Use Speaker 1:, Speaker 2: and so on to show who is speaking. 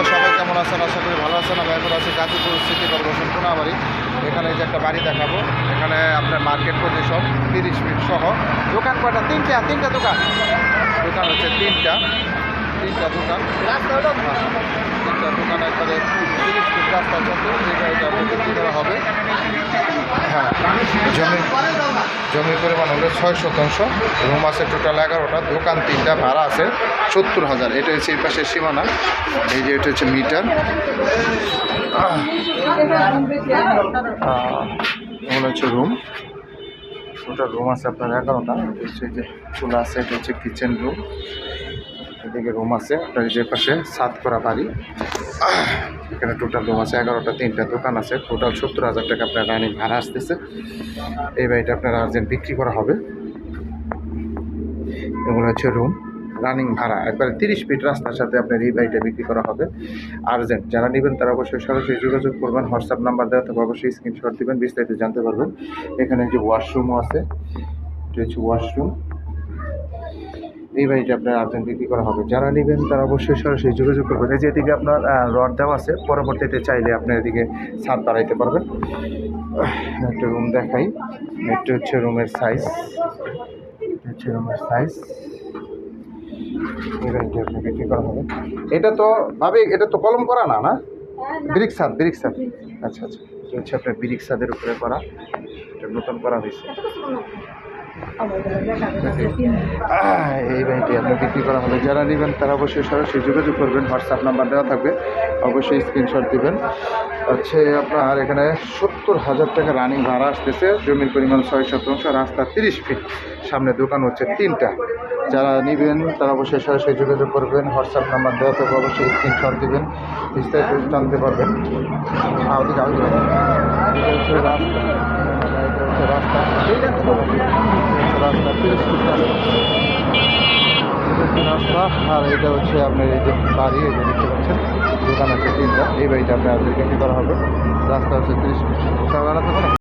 Speaker 1: বন্ধুরা সবাই, কেমন আছেন? আশা করি ভালো আছেন। আমি এখন আছি গাজীপুর সিটি কর্পোরেশন কোনাবাড়ি এখানে যে একটা বাড়ি দেখাবো। এখানে আপনার মার্কেট সব তিরিশ মিনিট সহ। দোকান কয়টা? তিনটা তিনটা দোকান। দোকান হচ্ছে তিনটা। হ্যাঁ জমি, জমির পরিমাণ হলো ছয় শতাংশ রুম আছে টোটাল এগারোটা। দোকান তিনটা, ভাড়া আছে সত্তর হাজার। এটা হচ্ছে এই পাশের সীমানা। এই যে এটা হচ্ছে মিটার। এগুলো হচ্ছে রুম। টোটাল রুম আছে আপনার এগারোটা। হচ্ছে যে চুলা আছে, এটা হচ্ছে কিচেন রুম এদিকে রুম আছে আপনার যে পাশে সাত করা বাড়ি। এখানে টোটাল রুম আছে এগারোটা, তিনটা দোকান আছে। টোটাল সত্তর হাজার টাকা আপনার রানিং ভাড়া আসতেছে। এই বাড়িটা আপনার আর্জেন্ট বিক্রি করা হবে। এগুলো হচ্ছে রুম রানিং ভাড়া। একবারে তিরিশ ফিট রাস্তার সাথে আপনার এই বাড়িটা বিক্রি করা হবে। আর্জেন্ট যারা নেবেন তারা অবশ্যই সরাসরি যোগাযোগ করবেন হোয়াটসঅ্যাপ নাম্বার দেওয়া থাকবে, অবশ্যই স্ক্রিনশট দেবেন, বিস্তারিত জানতে পারবেন। এখানে যে ওয়াশরুমও আছে, এটা হচ্ছে ওয়াশরুম এই বাড়িটা আপনার আর্জেন্ট বিক্রি করা হবে। যারা নেবেন তারা অবশ্যই সরাসরি যোগাযোগ করবেন। এই যে এদিকে আপনার রড দেওয়া আছে পরবর্তীতে চাইলে আপনার এদিকে ছাদ বাড়াইতে পারবেন। একটা রুম দেখাই। এটা হচ্ছে রুমের সাইজ হচ্ছে রুমের সাইজ বিক্রি করা হবে। এটা তো ভাবি এটা তো কলম করা না না? ব্রিক ছাদ ব্রিক ছাদ। আচ্ছা আচ্ছা। হচ্ছে আপনার ব্রিক ছাদের উপরে করা। এটা নতুন করা হয়েছে। এই বাড়িটি আপনি বিক্রি করা হবে যারা নেবেন তারা অবশ্যই সরাসরি যোগাযোগ করবেন হোয়াটসঅ্যাপ নাম্বার দেওয়া থাকবে অবশ্যই স্ক্রিনশট দিবেন। হচ্ছে আপনার এখানে সত্তর হাজার টাকা রানিং ভাড়া আসতেছে জমির পরিমাণ ছয় শতাংশ রাস্তা তিরিশ ফিট সামনে দোকান হচ্ছে তিনটা। যারা নেবেন তারা অবশ্যই সরাসরি যোগাযোগ করবেন হোয়াটসঅ্যাপ নাম্বার দেওয়া থাকবে অবশ্যই স্ক্রিনশট দিবেন বিস্তারিত জানতে পারবেন। রাস্তা। হচ্ছে রাস্তা রাস্তা রাস্তা আর এটা হচ্ছে আপনার এই যে বাড়ি এই দেখতে পাচ্ছেন দোকান আছে তিনটা এই বাড়িটা আপনার বিক্রি করা হবে রাস্তা হচ্ছে তিরিশ ফিট